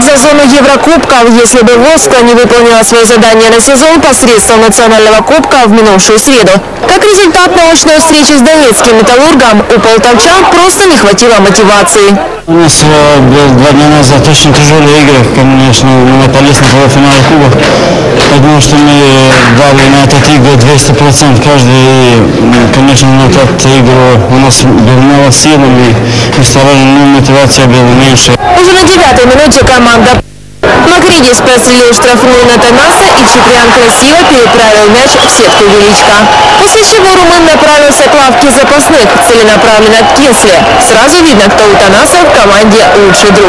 тему Еврокубков, если бы Воска не выполнила свое задание на сезон посредством национального кубка в минувшую среду. Как результат научной встречи с донецким металлургом, у полтавчан просто не хватило мотивации. У нас э, было два дня назад очень тяжелые игры, конечно, мы напались на полуфинале Кубок. Думаю, что мы дали на этот игры 200% каждый. И, конечно, на этот игру у нас было мало сил, и мы старались, но мотивация была меньше. Уже на девятой минуте команда Макридис прострелил штрафную на Танаса и Чупрян красиво переправил мяч в сетку Величка. После чего румын направился к лавке запасных, целенаправленно к Кесле. Сразу видно, кто у Танаса в команде лучший друг.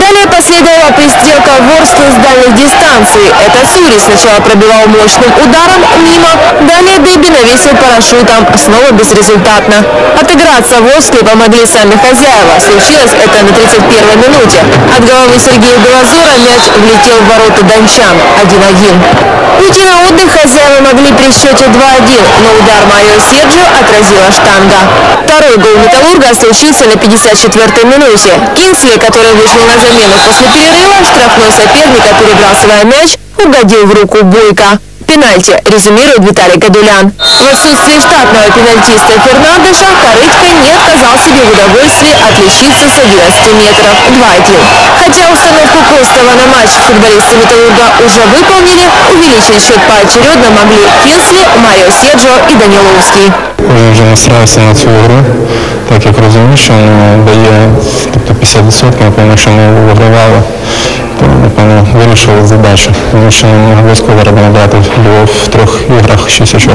Далее последовала пристрелка Ворскла с дальних дистанций. Это Сури сначала пробивал мощным ударом мимо, далее Дыби навесил парашютом, снова безрезультатно. Отыграться Ворскле помогли сами хозяева. Случилось это на 31-й минуте. От головы Сергея Белозора мяч влетел в ворота дончан 1-1. Уйти на отдых хозяева могли при счете 2-1, но удар Марио Серджио отразила штанга. Второй гол Металлурга случился на 54-й минуте. Кинсли, который вышел на замену после перерыва, штрафной соперника, перебрасывая мяч, угодил в руку Бойко. Пенальти, резюмирует Виталий Гадулян. В отсутствие штатного пенальтиста Фернандеша Корытько не отказал себе в удовольствии отличиться с 11 метров 2-1. Хотя установку Костова на матч футболисты Металлурга уже выполнили, увеличить счет поочередно могли Кинсли, Марио Седжо и Даниловский. Кожен вже настраюся на цю гру, так як розумію, що ну, дає тобто 50%, напевно, що ми вигравали, вирішили задачу, тому що не обов'язково треба набрати було в трьох іграх 6 очок.